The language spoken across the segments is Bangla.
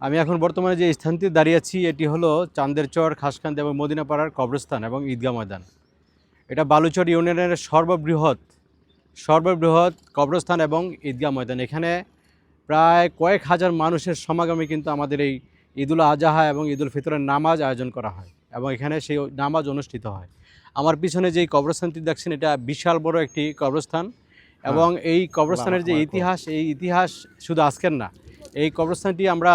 আমি এখন বর্তমানে যে স্থানটিতে দাঁড়িয়ে আছি এটি হলো চান্দের চর খাসকান্দি এবং মদিনাপাড়ার কবরস্থান এবং ঈদগাহ ময়দান। এটা বালুচর ইউনিয়নের সর্ববৃহৎ সর্ববৃহৎ কবরস্থান এবং ঈদগাহ ময়দান। এখানে প্রায় কয়েক হাজার মানুষের সমাগমে কিন্তু আমাদের এই ঈদুল আজহা এবং ঈদুল ফিতরের নামাজ আয়োজন করা হয় এবং এখানে সেই নামাজ অনুষ্ঠিত হয়। আমার পিছনে যেই কবরস্থানটি দেখছেন এটা বিশাল বড় একটি কবরস্থান এবং এই কবরস্থানের যে ইতিহাস এই ইতিহাস শুধু আজকের না এই কবরস্থানটি আমরা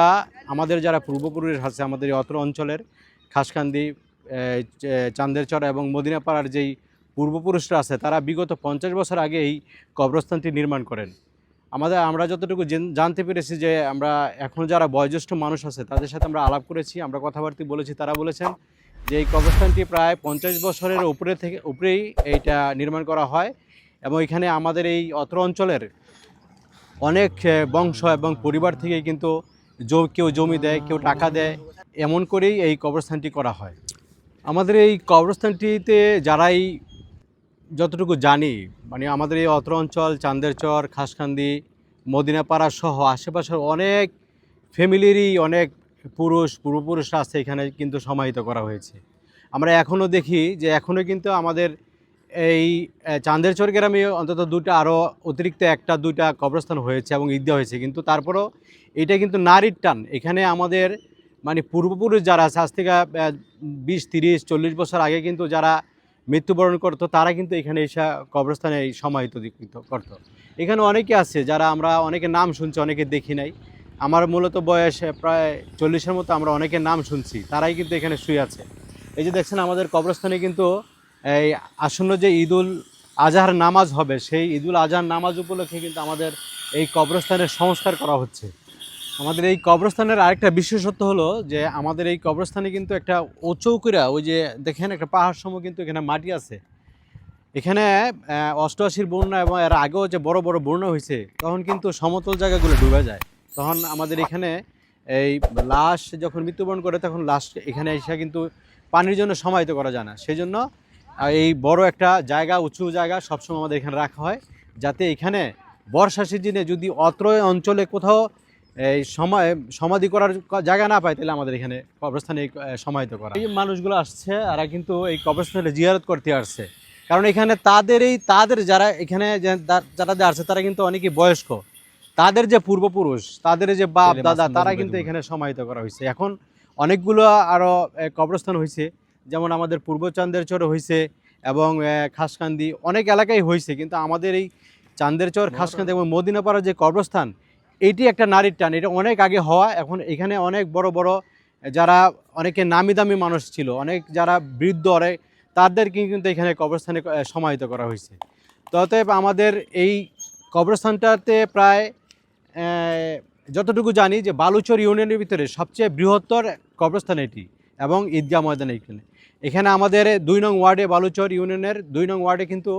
আমাদের যারা পূর্বপুরুষ আছে আমাদের অত্র অঞ্চলের খাসকান্দি চান্দেরচর এবং মদিনাপাড়ার যেই পূর্বপুরুষরা আছে, তারা বিগত পঞ্চাশ বছর আগে এই কবরস্থানটি নির্মাণ করেন। আমাদের, আমরা যতটুকু জানতে পেরেছি যে আমরা এখন যারা বয়োজ্যেষ্ঠ মানুষ আছে, তাদের সাথে আমরা আলাপ করেছি, আমরা কথাবার্তা বলেছি, তারা বলেছেন যে এই কবরস্থানটি প্রায় পঞ্চাশ বছরের উপরে থেকে, উপরেই এইটা নির্মাণ করা হয় এবং এখানে আমাদের এই অত্র অঞ্চলের অনেক বংশ এবং পরিবার থেকেই কিন্তু কেউ জমি দেয়, কেউ টাকা দেয়, এমন করেই এই কবরস্থানটি করা হয়। আমাদের এই কবরস্থানটিতে যারাই যতটুকু জানি মানে আমাদের এই অত্র অঞ্চল চান্দের চর খাসকান্দি মদিনাপাড়া সহ আশেপাশের অনেক ফ্যামিলিরই অনেক পুরুষ, পূর্বপুরুষরা আছে এখানে কিন্তু সমাহিত করা হয়েছে। আমরা এখনও দেখি যে এখনও কিন্তু আমাদের এই আহ, চান্দেরচর গ্রামে অন্তত দুটো আরও অতিরিক্ত একটা দুইটা কবরস্থান হয়েছে এবং ঈদগাহ হয়েছে। কিন্তু তারপরও এটা কিন্তু নারীর টান। এখানে আমাদের মানে পূর্বপুরুষ যারা আজ থেকে বিশ তিরিশ চল্লিশ বছর আগে কিন্তু যারা মৃত্যুবরণ করতো তারা কিন্তু এখানে এসে কবরস্থানে এই সমাহিত করতো। এখানে অনেকে আছে যারা আমরা অনেকে নাম শুনছি অনেকে দেখি নাই। আমার মূলত বয়স প্রায় চল্লিশের মতো আমরা অনেকের নাম শুনছি। তারাই কিন্তু এখানে শুয়ে আছে। এই যে দেখছেন আমাদের কবরস্থানে কিন্তু এই আসন্ন যে ঈদুল আজহার নামাজ হবে, সেই ঈদুল আজহার নামাজ উপলক্ষে কিন্তু আমাদের এই কবরস্থানের সংস্কার করা হচ্ছে। আমাদের এই কবরস্থানের আরেকটা বিশেষত্ব হলো যে, আমাদের এই কবরস্থানে কিন্তু একটা উঁচৌকুরা ওই যে দেখেন একটা পাহাড় সময় কিন্তু এখানে মাটি আছে। এখানে অষ্টআশির বন্যা এবং এর আগেও যে বড় বড় বন্যা হয়েছে, তখন কিন্তু সমতল জায়গাগুলো ডুবে যায়। তখন আমাদের এখানে এই লাশ যখন মৃত্যুবরণ করে, তখন লাশ এখানে এসে কিন্তু পানির জন্য সমাহিত করা যায় না। সেই জন্য এই বড় একটা জায়গা উঁচু জায়গা সবসময় আমাদের এখানে রাখা হয় যাতে এখানে বর্ষা সিজনে যদি অত্র অঞ্চলে কোথাও এই সময় সমাধি করার জায়গা না পায় তাহলে আমাদের এখানে কবরস্থানে সমাহিত করা এই মানুষগুলো আসছে এরা কিন্তু এই কবরস্থানে জিয়ারত করতে আসছে। কারণ এখানে তাদের এই তাদের যারা এখানে যারা যে আসছে তারা কিন্তু অনেকেই বয়স্ক। তাদের যে পূর্বপুরুষ তাদের যে বাপ দাদা তারা কিন্তু এখানে সমাহিত করা হয়েছে। এখন অনেকগুলো আরও কবরস্থান হয়েছে। যেমন আমাদের পূর্ব চান্দের চরে হয়েছে এবং খাসকান্দি অনেক এলাকায় হয়েছে কিন্তু আমাদের এই চান্দের চর খাসকান্দি এবং মদিনাপাড়ার যে কবরস্থান এটি একটা নারীর টান। এটা অনেক আগে হওয়া এখন এখানে অনেক বড় বড় যারা অনেকে নামি দামি মানুষ ছিল অনেক যারা বৃদ্ধ অনেক তাদেরকে কিন্তু এখানে কবরস্থানে সমাহিত করা হয়েছে অতএব আমাদের এই কবরস্থানটাতে প্রায় যতটুকু জানি যে বালুচর ইউনিয়নের ভিতরে সবচেয়ে বৃহত্তর কবরস্থান এটি এবং ঈদগাহ ময়দান এখানে এখানে আমাদের দুই নং ওয়ার্ডে বালুচর ইউনিয়নের দুই নং ওয়ার্ডে কিন্তু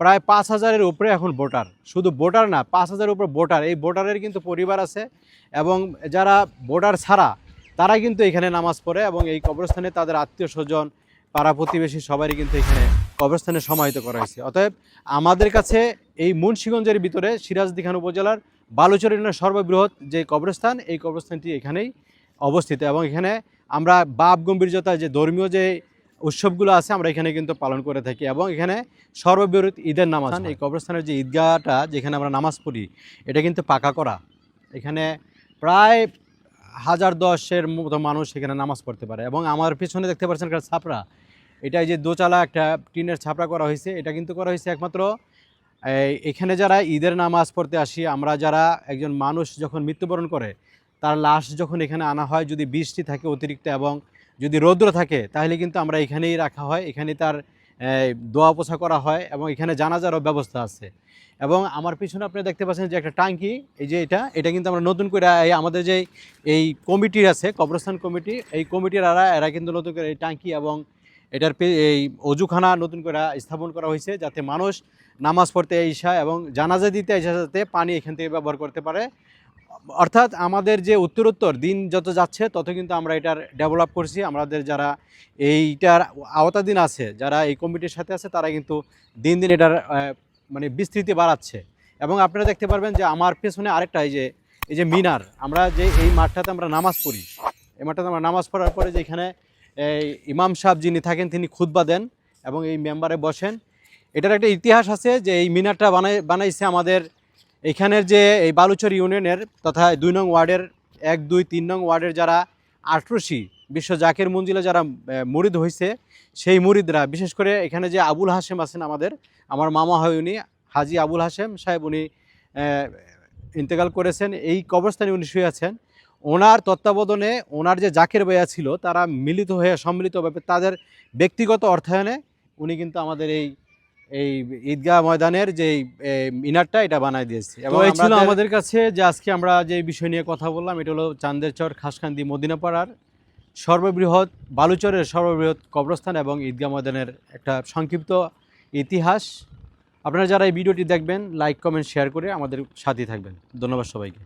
প্রায় পাঁচ হাজারের উপরে এখন ভোটার। শুধু ভোটার না, পাঁচ হাজারের উপরে ভোটার। এই ভোটারের কিন্তু পরিবার আছে এবং যারা ভোটার ছাড়া তারা কিন্তু এখানে নামাজ পড়ে এবং এই কবরস্থানে তাদের আত্মীয় স্বজন, পাড়া প্রতিবেশী সবারই কিন্তু এখানে কবরস্থানে সমাহিত করা হয়েছে। অতএব আমাদের কাছে এই মুন্সিগঞ্জের ভিতরে সিরাজদিখান উপজেলার বালুচর ইউনিয়নের সর্ববৃহৎ যে কবরস্থান, এই কবরস্থানটি এখানেই অবস্থিত এবং এখানে আমরা বাপ গম্ভীর্যতা যে ধর্মীয় যে উৎসবগুলো আছে আমরা এখানে কিন্তু পালন করে থাকি এবং এখানে সর্ববৃহৎ ঈদের নামাজ এই কবরস্থানের যে ঈদগাহটা যেখানে আমরা নামাজ পড়ি এটা কিন্তু পাকা করা। এখানে প্রায় হাজার দশের মতো মানুষ এখানে নামাজ পড়তে পারে এবং আমার পিছনে দেখতে পাচ্ছেন একটা ছাপড়া এটা এই যে দোচালা একটা টিনের ছাপড়া করা হয়েছে এটা কিন্তু করা হয়েছে একমাত্র এখানে যারা ঈদের নামাজ পড়তে আসি আমরা যারা একজন মানুষ যখন মৃত্যুবরণ করে তার লাশ যখন এখানে আনা হয় যদি বৃষ্টি থাকে অতিরিক্ত এবং যদি রৌদ্র থাকে, তাহলে কিন্তু আমরা এখানেই রাখা হয়, এখানে তার দোয়া পোছা করা হয় এবং এখানে জানাজারও ব্যবস্থা আছে। এবং আমার পিছনে আপনি দেখতে পাচ্ছেন যে একটা টাঙ্কি, এই যে এটা এটা কিন্তু আমরা নতুন করে, এই আমাদের যে এই কমিটি আছে, কবরস্থান কমিটি, এই কমিটির এরা এরা কিন্তু নতুন করে এই টাঙ্কি এবং এটার এই অজুখানা নতুন করে স্থাপন করা হয়েছে যাতে মানুষ নামাজ পড়তে ঈশা এবং জানাজা দিতে ঈশা যাতে পানি এখান থেকে ব্যবহার করতে পারে। অর্থাৎ আমাদের যে উত্তরোত্তর, দিন যত যাচ্ছে, তত কিন্তু আমরা এটার ডেভেলপ করছি। আমাদের যারা এইটার আওতাধীন আছে, যারা এই কমিটির সাথে আছে, তারা কিন্তু দিন দিন এটার মানে বিস্তৃতি বাড়াচ্ছে। এবং আপনারা দেখতে পারবেন যে আমার পেছনে আরেকটা, এই যে এই যে মিনার, আমরা যে এই মাঠটাতে আমরা নামাজ পড়ি। এই মাঠটাতে আমরা নামাজ পড়ার পরে যে এখানে ইমাম সাহেব যিনি থাকেন, তিনি খুতবা দেন এবং এই মেম্বারে বসেন। এটার একটা ইতিহাস আছে যে এই মিনারটা বানাই, বানাইছে আমাদের এখানের যে এই বালুচর ইউনিয়নের তথা দুই নং ওয়ার্ডের এক, দুই, তিন নং ওয়ার্ডের যারা আটরশি বিশ্ব জাকের মঞ্জিলে যারা মুরিদ হয়েছে সেই মুরিদরা, বিশেষ করে এখানে যে আবুল হাশেম আছেন আমাদের, আমার মামা হয় উনি, হাজি আবুল হাশেম সাহেব উনি ইন্তেকাল করেছেন, এই কবরস্থানে উনি শুয়ে আছেন। ওনার তত্ত্বাবধানে ওনার যে জাকের বয়া ছিল, তারা মিলিত হয়ে, সম্মিলিতভাবে তাদের ব্যক্তিগত অর্থায়নে উনি কিন্তু আমাদের এই এই ঈদগাহ ময়দানের যে মিনারটা এটা বানায় দিয়েছে। এবং এই ছিল আমাদের কাছে যে আজকে আমরা যে বিষয় নিয়ে কথা বললাম এটা হলো চান্দের চর খাসকান্দি মদিনাপাড়ার সর্ববৃহৎ বালুচরের সর্ববৃহৎ কবরস্থান এবং ঈদগাহ ময়দানের একটা সংক্ষিপ্ত ইতিহাস। আপনারা যারা এই ভিডিওটি দেখবেন লাইক কমেন্ট শেয়ার করে আমাদের সাথে থাকবেন। ধন্যবাদ সবাইকে।